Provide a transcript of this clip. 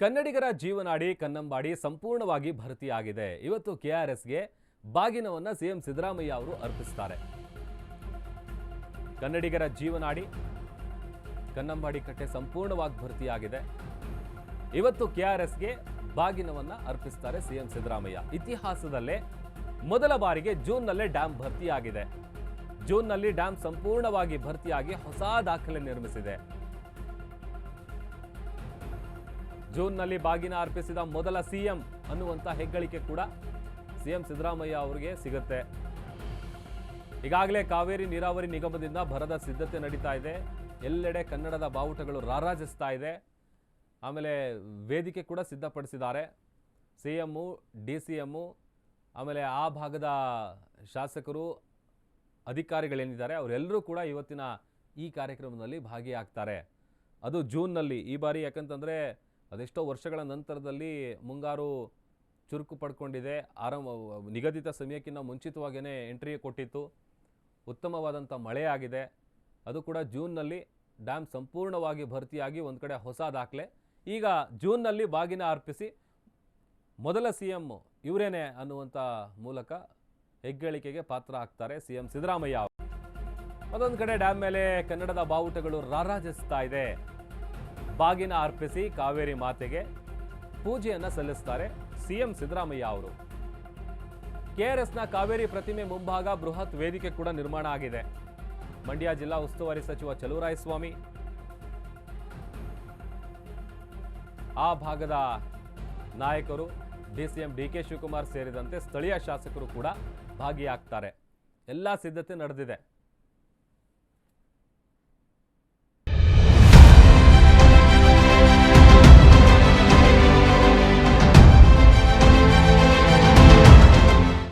ಕನ್ನಡಿಗರ ಜೀವನಾಡಿ ಕನ್ನಂಬಾಡಿ ಸಂಪೂರ್ಣವಾಗಿ ಭರ್ತಿಯಾಗಿದೆ. ಇವತ್ತು ಕೆಆರ್ಎಸ್ಗೆ ಬಾಗಿನವನ್ನ ಸಿಎಂ ಸಿದ್ದರಾಮಯ್ಯ ಅವರು ಅರ್ಪಿಸ್ತಾರೆ. ಕನ್ನಡಿಗರ ಜೀವನಾಡಿ ಕನ್ನಂಬಾಡಿ ಕಟ್ಟೆ ಸಂಪೂರ್ಣವಾಗಿ ಭರ್ತಿಯಾಗಿದೆ. ಇವತ್ತು ಕೆಆರ್ಎಸ್ಗೆ ಬಾಗಿನವನ್ನ ಅರ್ಪಿಸ್ತಾರೆ ಸಿಎಂ ಸಿದ್ದರಾಮಯ್ಯ. ಇತಿಹಾಸದಲ್ಲೇ ಮೊದಲ ಬಾರಿಗೆ ಜೂನ್ನಲ್ಲೇ ಡ್ಯಾಂ ಭರ್ತಿಯಾಗಿದೆ. ಜೂನ್ನಲ್ಲಿ ಡ್ಯಾಂ ಸಂಪೂರ್ಣವಾಗಿ ಭರ್ತಿಯಾಗಿ ಹೊಸ ದಾಖಲೆ ನಿರ್ಮಿಸಿದೆ. ಜೂನ್ನಲ್ಲಿ ಬಾಗಿನ ಅರ್ಪಿಸಿದ ಮೊದಲ ಸಿಎಂ ಅನ್ನುವಂಥ ಹೆಗ್ಗಳಿಕೆ ಕೂಡ ಸಿಎಂ ಸಿದ್ದರಾಮಯ್ಯ ಅವರಿಗೆ ಸಿಗುತ್ತೆ. ಈಗಾಗಲೇ ಕಾವೇರಿ ನೀರಾವರಿ ನಿಗಮದಿಂದ ಭರದ ಸಿದ್ಧತೆ ನಡೀತಾ ಇದೆ. ಎಲ್ಲೆಡೆ ಕನ್ನಡದ ಬಾವುಟಗಳು ರಾರಾಜಿಸ್ತಾ ಇದೆ. ಆಮೇಲೆ ವೇದಿಕೆ ಕೂಡ ಸಿದ್ಧಪಡಿಸಿದ್ದಾರೆ. C M D C M ಆಮೇಲೆ ಆ ಭಾಗದ ಶಾಸಕರು, ಅಧಿಕಾರಿಗಳೇನಿದ್ದಾರೆ, ಅವರೆಲ್ಲರೂ ಕೂಡ ಇವತ್ತಿನ ಈ ಕಾರ್ಯಕ್ರಮದಲ್ಲಿ ಭಾಗಿಯಾಗ್ತಾರೆ. ಅದು ಜೂನ್ನಲ್ಲಿ. ಈ ಬಾರಿ ಯಾಕಂತಂದರೆ ಅದೆಷ್ಟೋ ವರ್ಷಗಳ ನಂತರದಲ್ಲಿ ಮುಂಗಾರು ಚುರುಕು ಪಡ್ಕೊಂಡಿದೆ. ಆರಂಭ, ನಿಗದಿತ ಸಮಯಕ್ಕಿಂತ ಮುಂಚಿತವಾಗಿಯೇ ಎಂಟ್ರಿ ಕೊಟ್ಟಿತ್ತು. ಉತ್ತಮವಾದಂಥ ಮಳೆ ಆಗಿದೆ. ಅದು ಕೂಡ ಜೂನ್ನಲ್ಲಿ ಡ್ಯಾಮ್ ಸಂಪೂರ್ಣವಾಗಿ ಭರ್ತಿಯಾಗಿ ಒಂದು ಕಡೆ ಹೊಸ ದಾಖಲೆ. ಈಗ ಜೂನ್ನಲ್ಲಿ ಬಾಗಿನ ಅರ್ಪಿಸಿ ಮೊದಲ ಸಿ ಎಂ ಇವರೇನೆ ಅನ್ನುವಂಥ ಮೂಲಕ ಹೆಗ್ಗಳಿಕೆಗೆ ಪಾತ್ರ ಆಗ್ತಾರೆ ಸಿ ಎಂ ಸಿದ್ದರಾಮಯ್ಯ ಮತ್ತೊಂದು ಕಡೆ ಡ್ಯಾಮ್ ಮೇಲೆ ಕನ್ನಡದ ಬಾವುಟಗಳು ರಾರಾಜಿಸ್ತಾ ಇದೆ. ಬಾಗಿನ ಅರ್ಪಿಸಿ ಕಾವೇರಿ ಮಾತೆಗೆ ಪೂಜೆಯನ್ನ ಸಲ್ಲಿಸ್ತಾರೆ ಸಿಎಂ ಸಿದ್ದರಾಮಯ್ಯ ಅವರು. ಕೆಆರ್ಎಸ್ನ ಕಾವೇರಿ ಪ್ರತಿಮೆ ಮುಂಭಾಗ ಬೃಹತ್ ವೇದಿಕೆ ಕೂಡ ನಿರ್ಮಾಣ ಆಗಿದೆ. ಮಂಡ್ಯ ಜಿಲ್ಲಾ ಉಸ್ತುವಾರಿ ಸಚಿವ ಚಲುವರಾಯಸ್ವಾಮಿ. ಆ ಭಾಗದ ನಾಯಕರು ಡಿಸಿಎಂ ಡಿ ಕೆ ಶಿವಕುಮಾರ್ ಸೇರಿದಂತೆ ಸ್ಥಳೀಯ ಶಾಸಕರು ಕೂಡ ಭಾಗಿಯಾಗ್ತಾರೆ. ಎಲ್ಲ ಸಿದ್ಧತೆ ನಡೆದಿದೆ.